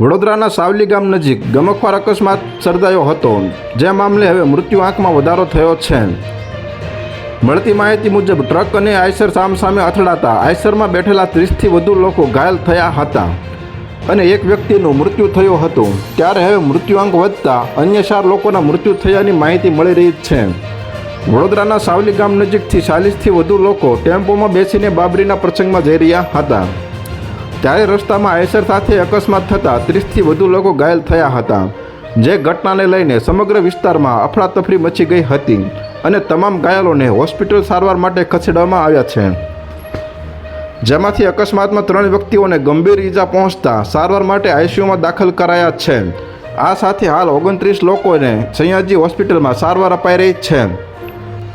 વડોદરાના સાવલી ગામ નજીક ગમખવાર અકસ્માત સર્જાયો હતો. જે મામલે હવે મૃત્યુ આંકમાં વધારો થયો છે. મળતી માહિતી મુજબ ટ્રક અને આઈસર સામસામે અથડાતા આઈસરમાં બેઠેલા ત્રીસથી વધુ લોકો ઘાયલ થયા હતા અને એક વ્યક્તિનું મૃત્યુ થયું હતું. ત્યારે હવે મૃત્યુઆંક વધતા અન્ય ચાર લોકોના મૃત્યુ થયાની માહિતી મળી રહી છે. વડોદરાના સાવલી ગામ નજીકથી ચાલીસથી વધુ લોકો ટેમ્પોમાં બેસીને બાબરીના પ્રસંગમાં જઈ રહ્યા હતા. ત્યારે રસ્તામાં આયસર સાથે અકસ્માત થતાં ત્રીસથી વધુ લોકો ઘાયલ થયા હતા. જે ઘટનાને લઈને સમગ્ર વિસ્તારમાં અફડાતફડી મચી ગઈ હતી અને તમામ ઘાયલોને હોસ્પિટલ સારવાર માટે ખસેડવામાં આવ્યા છે. જેમાંથી અકસ્માતમાં ત્રણ વ્યક્તિઓને ગંભીર ઈજા પહોંચતા સારવાર માટે આઈસીયુમાં દાખલ કરાયા છે. આ સાથે હાલ ઓગણત્રીસ લોકોને સયાજી હોસ્પિટલમાં સારવાર અપાઈ રહી છે.